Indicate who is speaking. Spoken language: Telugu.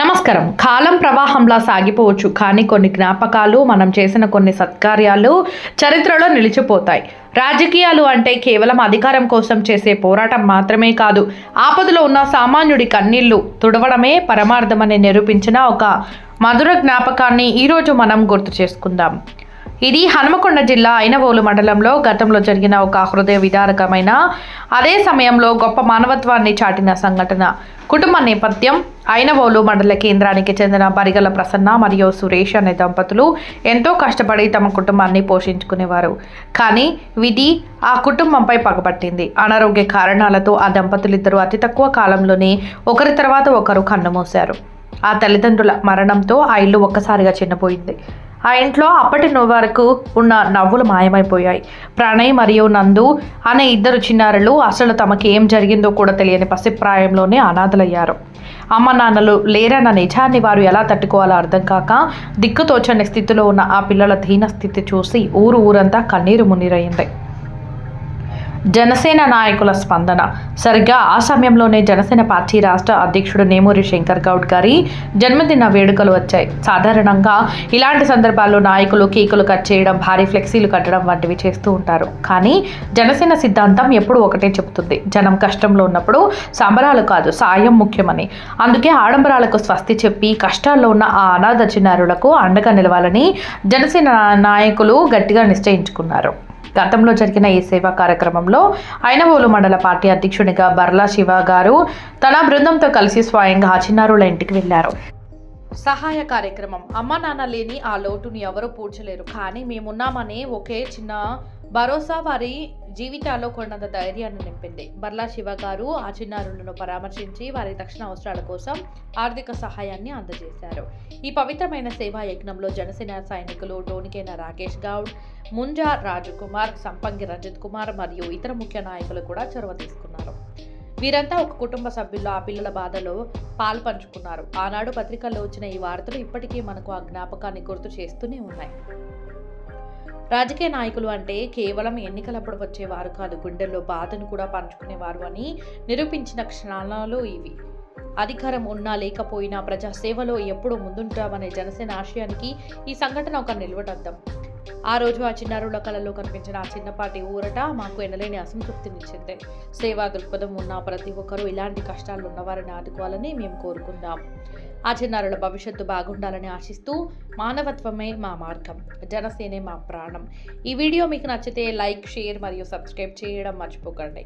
Speaker 1: నమస్కారం. కాలం ప్రవాహంలా సాగిపోవచ్చు కానీ కొన్ని జ్ఞాపకాలు మనం చేసిన కొన్ని సత్కార్యాలు చరిత్రలో నిలిచిపోతాయి. రాజకీయాలు అంటే కేవలం అధికారం కోసం చేసే పోరాటం మాత్రమే కాదు ఆపదలో ఉన్న సామాన్యుడి కన్నీళ్ళు తుడవడమే పరమార్థమని నిరూపించిన ఒక మధుర జ్ఞాపకాన్ని ఈరోజు మనం గుర్తు చేసుకుందాం. ఇది హనుమకొండ జిల్లా ఐనవోలు మండలంలో గతంలో జరిగిన ఒక హృదయ విదారకమైన అదే సమయంలో గొప్ప మానవత్వాన్ని చాటిన సంఘటన. కుటుంబ నేపథ్యం ఐనవోలు మండల కేంద్రానికి చెందిన బరిగల ప్రసన్న మరియు సురేష్ అనే దంపతులు ఎంతో కష్టపడి తమ కుటుంబాన్ని పోషించుకునేవారు. కానీ విధి ఆ కుటుంబంపై పగబట్టింది. అనారోగ్య కారణాలతో ఆ దంపతులిద్దరూ అతి తక్కువ కాలంలోనే ఒకరి తర్వాత ఒకరు కన్నుమూశారు ఆ తల్లిదండ్రుల మరణంతో ఆ ఇల్లు ఒక్కసారిగా చిన్నపోయింది. ఆ ఇంట్లో అప్పటి వరకు ఉన్న నవ్వులు మాయమైపోయాయి. ప్రణయ్ మరియు నందు అనే ఇద్దరు చిన్నారులు అసలు తమకి ఏం జరిగిందో కూడా తెలియని పసిప్రాయంలోనే అనాథలయ్యారు. అమ్మ నాన్నలు లేరన్న నిజాన్ని వారు ఎలా తట్టుకోవాలో అర్థం కాక దిక్కుతోచని స్థితిలో ఉన్న ఆ పిల్లల దీన స్థితి చూసి ఊరు ఊరంతా కన్నీరు మునిరయ్యింది జనసేన నాయకుల స్పందన. సరిగ్గా ఆ సమయంలోనే జనసేన పార్టీ రాష్ట్ర అధ్యక్షుడు నేమూరి శంకర్ గౌడ్ గారి జన్మదిన వేడుకలు వచ్చాయి. సాధారణంగా ఇలాంటి సందర్భాల్లో నాయకులు కేకులు కట్ చేయడం భారీ ఫ్లెక్సీలు కట్టడం వంటివి చేస్తూ ఉంటారు. కానీ జనసేన సిద్ధాంతం ఎప్పుడూ ఒకటే చెబుతుంది. జనం కష్టంలో ఉన్నప్పుడు సంబరాలు కాదు సాయం ముఖ్యమని. అందుకే ఆడంబరాలకు స్వస్తి చెప్పి కష్టాల్లో ఉన్న ఆ అనాథ చిన్నారులకు అండగా నిలవాలని జనసేన నాయకులు గట్టిగా నిశ్చయించుకున్నారు. గతంలో జరిగిన ఈ సేవా కార్యక్రమంలో ఐనవోలు మండల పార్టీ అధ్యక్షునిగా బర్లా శివ గారు తన బృందంతో కలిసి స్వయంగా ఆ చిన్నారుల ఇంటికి వెళ్ళారు సహాయ కార్యక్రమం. అమ్మ నాన్న లేని ఆ లోటుని ఎవరూ పూడ్చలేరు. కానీ మేమున్నామనే ఒకే చిన్న భరోసా వారి జీవితాల్లో కొన్నంత ధైర్యాన్ని నింపింది. బర్లా శివ గారు ఆ చిన్నారులను పరామర్శించి వారి తక్షణ అవసరాల కోసం ఆర్థిక సహాయాన్ని అందజేశారు. ఈ పవిత్రమైన సేవా యజ్ఞంలో జనసేన సైనికులు టోనికేన రాకేష్ గౌడ్ ముంజా రాజకుమార్ సంపంగి రంజిత్ కుమార్ మరియు ఇతర ముఖ్య నాయకులు కూడా చొరవ తీసుకున్నారు. వీరంతా ఒక కుటుంబ సభ్యులు ఆ పిల్లల బాధలో పాలు పంచుకున్నారు ఆనాడు పత్రికల్లో వచ్చిన ఈ వార్తలు ఇప్పటికీ మనకు ఆ జ్ఞాపకాన్ని గుర్తు చేస్తూనే ఉన్నాయి. రాజకీయ నాయకులు అంటే కేవలం ఎన్నికలప్పుడు వచ్చేవారు కాదు గుండెల్లో బాధను కూడా పంచుకునేవారు అని నిరూపించిన క్షణాలు ఇవి. అధికారం ఉన్నా లేకపోయినా ప్రజాసేవలో ఎప్పుడూ ముందుంటామనే జనసేన ఆశయానికి ఈ సంఘటన ఒక నిలవటద్దం. ఆ రోజు ఆ చిన్నారుల కళలో కనిపించిన ఆ చిన్నపాటి ఊరట మాకు ఎనలేని అసంతృప్తినిచ్చింది. సేవా దృక్పథం ఉన్న ప్రతి ఒక్కరూ ఇలాంటి కష్టాలు ఉన్నవారిని ఆదుకోవాలని మేము కోరుకుందాం. ఆ చిన్నారుల భవిష్యత్తు బాగుండాలని ఆశిస్తూ మానవత్వమే మా మార్గం జనసేనే మా ప్రాణం. ఈ వీడియో మీకు నచ్చితే లైక్ షేర్ మరియు సబ్స్క్రైబ్ చేయడం మర్చిపోకండి.